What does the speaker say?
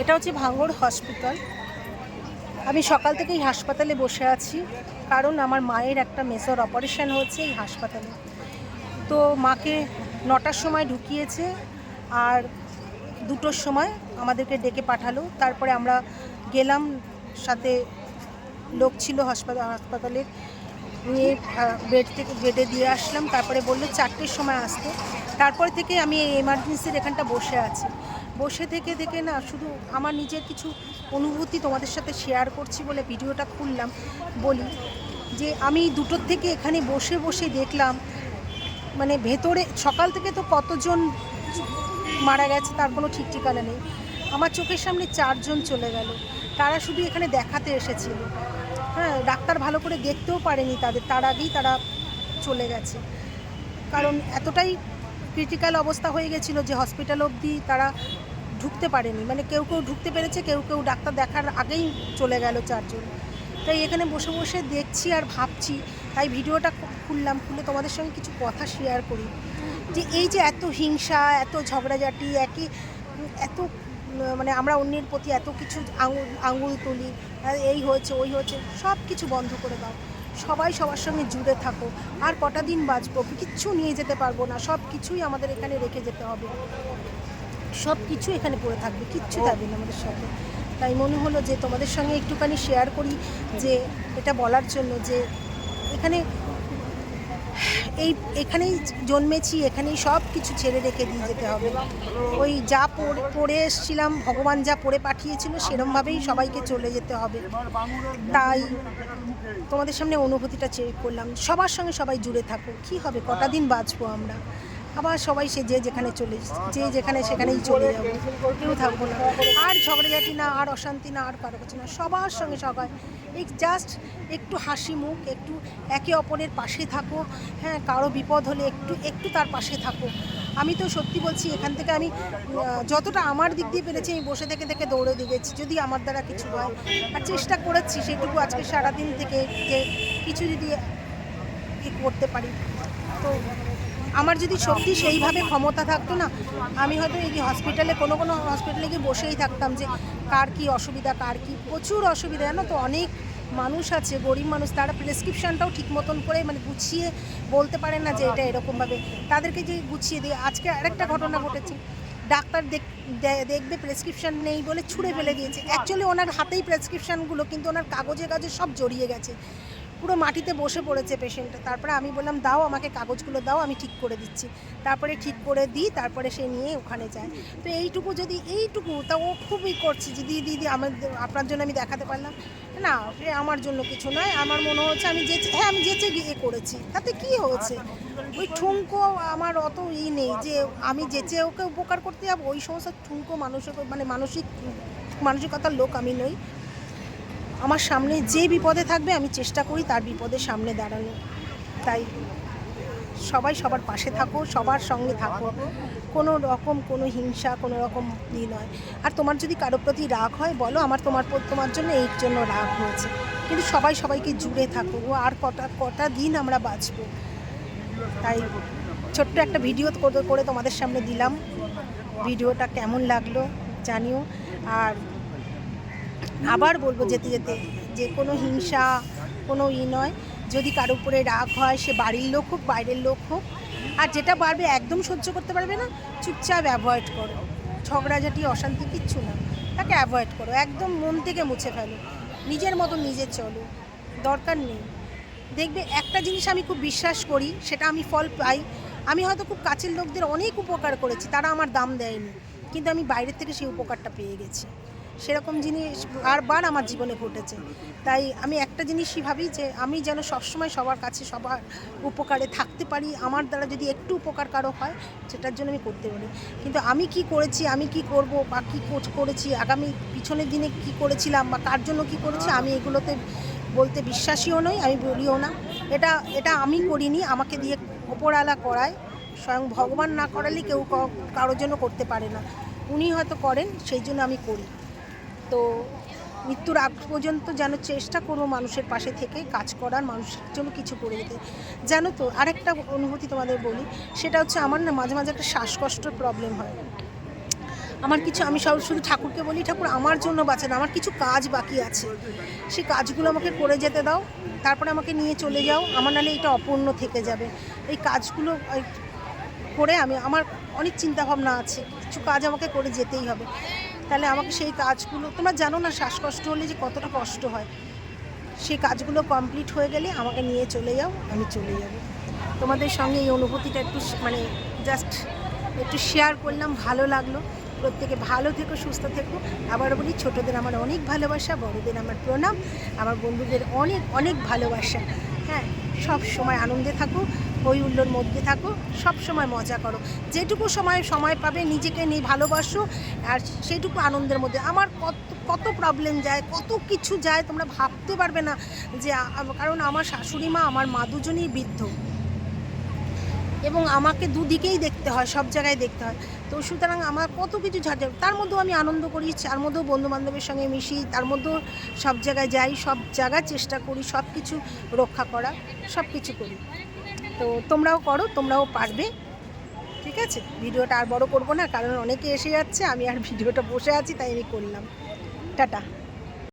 এটা হচ্ছে ভাঙড় হসপিটাল। আমি সকাল থেকেই হাসপাতালে বসে আছি, কারণ আমার মায়ের একটা মেসর অপারেশন হচ্ছে এই হাসপাতালে। তো মাকে নটার সময় ঢুকিয়েছে আর দুটোর সময় আমাদেরকে ডেকে পাঠালো। তারপরে আমরা গেলাম, সাথে লোক ছিল হাসপাতাল হাসপাতালে। নিয়ে বেড থেকে, বেডে দিয়ে আসলাম। তারপরে বলল চারটের সময় আসতে। তারপর থেকে আমি এই এমার্জেন্সির এখানটা বসে আছি। বসে থেকে থেকে না, শুধু আমার নিজের কিছু অনুভূতি তোমাদের সাথে শেয়ার করছি বলে ভিডিওটা খুললাম। বলি যে আমি দুটোর থেকে এখানে বসে বসে দেখলাম মানে ভেতরে সকাল থেকে তো কতজন মারা গেছে তার কোনো ঠিক ঠিকানা নেই। আমার চোখের সামনে চারজন চলে গেল। তারা শুধু এখানে দেখাতে এসেছিল। হ্যাঁ ডাক্তার ভালো করে দেখতেও পারেনি তাদের, তার আগেই তারা চলে গেছে। কারণ এতটাই ক্রিটিক্যাল অবস্থা হয়ে গেছিল যে হসপিটাল অবধি তারা ঢুকতে পারেনি। মানে কেউ কেউ ঢুকতে পেরেছে, কেউ কেউ ডাক্তার দেখার আগেই চলে গেল চারজন। তাই এখানে বসে বসে দেখছি আর ভাবছি, তাই ভিডিওটা খুললাম, খুলে তোমাদের সঙ্গে কিছু কথা শেয়ার করি। যে এই যে এত হিংসা, এত ঝগড়াঝাটি, একই এত মানে আমরা অন্যের প্রতি এত কিছু আঙুল আঙুল তুলি এই হয়েছে, ওই হয়েছে সব কিছু বন্ধ করে দাও। সবাই সবার সঙ্গে জুড়ে থাকো আর কটা দিন বাঁচবো? কিচ্ছু নিয়ে যেতে পারব না। সব কিছুই আমাদের এখানে রেখে যেতে হবে। সব কিছু এখানে পড়ে থাকবে। কিচ্ছু থাকবে না আমাদের সাথে। তাই মনে হলো যে তোমাদের সঙ্গে একটুখানি শেয়ার করি যে এটা বলার জন্য যে এখানে এই এখানেই জন্মেছি, এখানেই সব কিছু ছেড়ে রেখে দিয়ে যেতে হবে। ওই যা পড়ে এসছিলাম, ভগবান যা পড়ে পাঠিয়েছিল, সেরমভাবেই সবাইকে চলে যেতে হবে। তাই তোমাদের সামনে অনুভূতিটা চেয়ে করলাম। সবার সঙ্গে সবাই জুড়ে থাকো। কি হবে? কটা দিন বাঁচবো আমরা? আবার সবাই সে যে যেখানে চলে যে যেখানে সেখানেই চলে যাব। কেউ থাকব না। আর ঝগড়াঝাটি না, আর অশান্তি না, আর কারও কিছু না। সবার সঙ্গে সবাই এই জাস্ট একটু হাসি মুখ, একটু একে অপরের পাশে থাকো। হ্যাঁ কারও বিপদ হলে একটু একটু তার পাশে থাকো। আমি তো সত্যি বলছি, এখান থেকে আমি যতটা আমার দিক দিয়ে পেরেছি, আমি বসে থেকে থেকে দৌড়ে দিয়ে গেছি যদি আমার দ্বারা কিছু হয়, আর চেষ্টা করেছি, সেটুকু আজকে সারাদিন থেকে যে কিছু যদি করতে পারি। তো আমার যদি সত্যি সেইভাবে ক্ষমতা থাকতো না, আমি হয়তো এই হসপিটালে কোনো কোনো হসপিটালে গিয়ে বসেই থাকতাম যে কার কি অসুবিধা, কার কি প্রচুর অসুবিধা। জানো তো, অনেক মানুষ আছে, গরিব মানুষ, তারা প্রেসক্রিপশনটাও ঠিক মতন করে মানে গুছিয়ে বলতে পারে না যে এটা এরকমভাবে। তাদেরকে যে গুছিয়ে দিয়ে, আজকে আরেকটা ঘটনা ঘটেছে। ডাক্তার দেখবে প্রেসক্রিপশন নেই বলে ছুঁড়ে ফেলে দিয়েছে। অ্যাকচুয়ালি ওনার হাতেই প্রেসক্রিপশনগুলো কিন্তু ওনার কাগজে কাজে সব জড়িয়ে গেছে। পুরো মাটিতে বসে পড়েছে পেশেন্টটা তারপরে আমি বললাম, দাও আমাকে কাগজগুলো দাও, আমি ঠিক করে দিচ্ছি। তারপরে ঠিক করে দিই, তারপরে সে নিয়ে ওখানে যায়। তো এইটুকু যদি, এইটুকু, তা ও খুবই করছে যে, দিদি দিদি, আমার আপনার জন্য আমি দেখাতে পারলাম। না আমার জন্য কিছু নয়, আমার মনে হচ্ছে আমি যে হ্যাঁ আমি যেচে গিয়ে করেছি। তাতে কি হয়েছে ওই ঠুনকো আমার অত ই নেই যে, আমি যেচে ওকে উপকার করতে যাব, ওই সমস্ত ঠুনকো মানসিক মানে মানসিক, মানসিকতার লোক আমি নই। আমার সামনে যে বিপদে থাকবে, আমি চেষ্টা করি তার বিপদের সামনে দাঁড়ানো তাই সবাই সবার পাশে থাকো, সবার সঙ্গে থাকো। কোনো রকম কোনো হিংসা, কোনো রকম ই নয়। আর তোমার যদি কারোর প্রতি রাগ হয়, বলো আমার তোমার তোমার জন্য এই জন্য রাগ হয়েছে। কিন্তু সবাই সবাইকে জুড়ে থাকো, ও আর কটা কটা দিন আমরা বাঁচবো। তাই ছোট্ট একটা ভিডিও করে তোমাদের সামনে দিলাম। ভিডিওটা কেমন লাগল জানিও। আর আবার বলব যেতে যেতে, যে কোনো হিংসা, কোনো ই নয়। যদি কারও উপরে রাগ হয়, সে বাড়ির লোক হোক, বাইরের লোক হোক, আর যেটা পারবে একদম সহ্য করতে পারবে না, চুপচাপ অ্যাভয়েড করো। ঝগড়াঝাটি, অশান্তি কিচ্ছু না। তাকে অ্যাভয়েড করো। একদম মন থেকে মুছে ফেলো। নিজের মতো নিজে চলো। দরকার নেই। দেখবে একটা জিনিস আমি খুব বিশ্বাস করি, সেটা আমি ফল পাই। আমি হয়তো খুব কাছের লোকদের অনেক উপকার করেছি, তারা আমার দাম দেয়নি। কিন্তু আমি বাইরের থেকে সেই উপকারটা পেয়ে গেছি। সেরকম জিনিস বারবার আমার জীবনে ঘটেছে। তাই আমি একটা জিনিসই ভাবি যে আমি যেন সবসময় সবার কাছে সবার উপকারে থাকতে পারি, আমার দ্বারা যদি একটু উপকার কারও হয়, সেটার জন্য আমি করতে পারি। কিন্তু আমি কি করেছি, আমি কি করব বা কী কোচ করেছি, আগামী পিছনের দিনে কি করেছিলাম বা কার জন্য কি করেছি, আমি এগুলোতে বলতে বিশ্বাসীও নই, আমি বলিও না। এটা এটা আমি করিনি, আমাকে দিয়ে ওপরওয়ালা করায়। স্বয়ং ভগবান না করালে কেউ কারোর জন্য করতে পারে না। উনি হয়তো করেন, সেই জন্য আমি করি। তো মৃত্যুর আগ পর্যন্ত যেন চেষ্টা করব মানুষের পাশে থেকে কাজ করার, মানুষের জন্য কিছু করে দিতে। জানো তো, আরেকটা অনুভূতি তোমাদের বলি, সেটা হচ্ছে আমার না মাঝে মাঝে একটা শ্বাসকষ্টর প্রবলেম হয়। আমার কিছু, আমি সব, শুধু ঠাকুরকে বলি, ঠাকুর, আমার জন্য বাঁচান, আমার কিছু কাজ বাকি আছে। সেই কাজগুলো আমাকে করে যেতে দাও, তারপরে আমাকে নিয়ে চলে যাও, আমার নাহলে এটা অপূর্ণ থেকে যাবে। এই কাজগুলো করে আমি, আমার অনেক চিন্তাভাবনা আছে, কিছু কাজ আমাকে করে যেতেই হবে। তাহলে আমাকে সেই কাজগুলো তোমরা জানো না শ্বাসকষ্ট হলে যে কতটা কষ্ট হয়। সেই কাজগুলো কমপ্লিট হয়ে গেলে আমাকে নিয়ে চলে যাও, আমি চলে যাব। তোমাদের সঙ্গে এই অনুভূতিটা একটু মানে জাস্ট একটু শেয়ার করলাম, ভালো লাগল। প্রত্যেকে ভালো থেকো, সুস্থ থেকো। আবার বলি, ছোটদের আমার অনেক ভালোবাসা, বড়দের আমার প্রণাম। আমার বন্ধুদের অনেক অনেক ভালোবাসা। হ্যাঁ সব সময় আনন্দে থাকো। হই হুল্লোর মধ্যে থাকো, সব সময় মজা করো। যেটুকু সময় সময় পাবে, নিজেকে নিয়ে ভালোবাসো, আর সেটুকু আনন্দের মধ্যে। আমার কত কত প্রবলেম যায়, কত কিছু যায়, তোমরা ভাবতে পারবে না যে কারণ আমার শাশুড়ি মা, আমার মা দুজনেই বৃদ্ধ। এবং আমাকে দুদিকেই দেখতে হয়, সব জায়গায় দেখতে হয়। তো সুতরাং আমার কত কিছু ঝাড় তার মধ্যেও আমি আনন্দ করি, তার মধ্যেও বন্ধু বান্ধবের সঙ্গে মিশি, তার মধ্যেও সব জায়গায় যাই, সব জায়গায় চেষ্টা করি সব কিছু রক্ষা করা সব কিছু করি। তো তোমরাও করো, তোমরাও পারবে, ঠিক আছে? ভিডিওটা আর বড় করব না, কারণ অনেকে এসে যাচ্ছে, আমি আর ভিডিওটা বসে আছি, তাই আমি করলাম। টাটা।